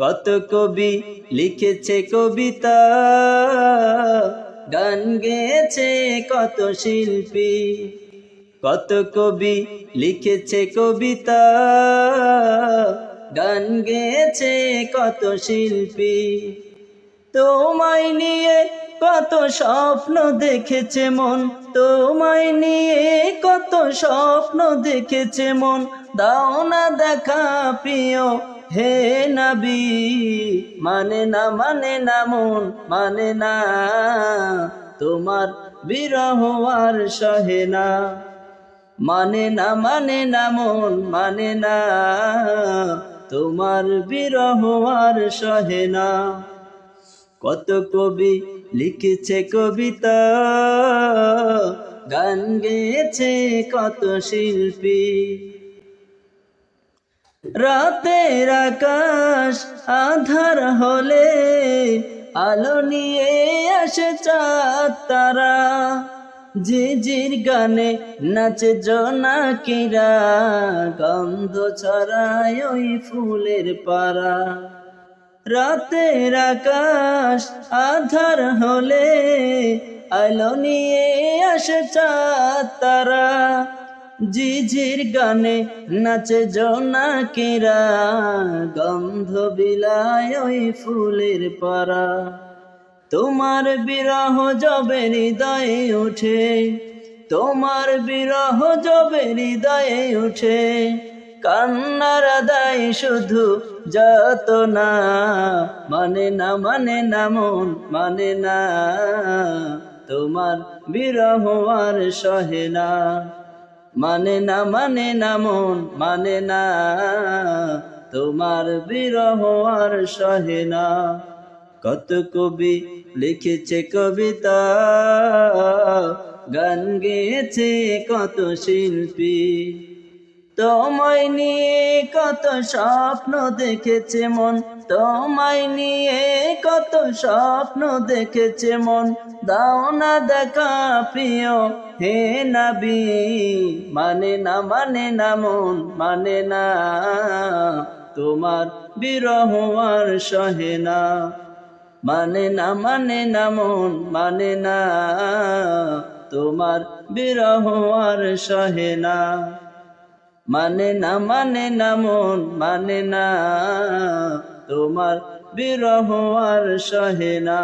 কত কবি লিখেছে কবিতা? গান গেয়েছে কত শিল্পী? কত কবি লিখেছে কবিতা? গান গেয়েছে কত শিল্পী? তোমায় নিয়ে কত স্বপ্ন দেখেছে মন। তোমায় নিয়ে কত স্বপ্ন দেখেছে মন। দাও না দেখা প্রিয় হে নবী মানে না মানে না মন মানে না তোমার বিরহ আর সহে না। মানে না মানে না মন মানে না তোমার বিরহ আর সহে না। কত কবি লিখেছে কবিতা, গান গেয়েছে কত শিল্পী। রাতের আকাশ আধার হলে আলো নিয়ে আসে চাঁদ তারা। ঝিঝির গানে নাচে জোনাকিরা গন্ধ ছড়ায় ওই ফুলের পারা। রাতের আকাশ আধার হলে আলো নিয়ে আসে চাঁদ তারা। ঝিঝির গানে নাচে জোনাকিরা গন্ধ বিলায় ওই ফুলের পারা তোমার বিরহ জবে হৃদয়ে উঠে তোমার বিরহ জবে হৃদয়ে উঠে কান্নার দায় শুধু যত না মানে না মানে না, মন মানে না, তোমার বিরহ আর সহে না। মানে না মানে না মন মানে না। তোমার বিরহ আর সহে না। কত কবি লিখেছে কবিতা, গান গেয়েছে কত শিল্পী। তোমায় নিয়ে কত স্বপ্ন দেখেছে মন। তোমায় নিয়ে কত স্বপ্ন দেখেছে মন। দাও না দেখা প্রিয়, হে নবী। মানে না মানে না মন মানে না। তোমার বিরহ আর সহে না। মানে না মানে না মন মানে না। তোমার বিরহ আর সহে না। মানে না মানে না মন মানে না। তোমার বিরহ আর সহে না।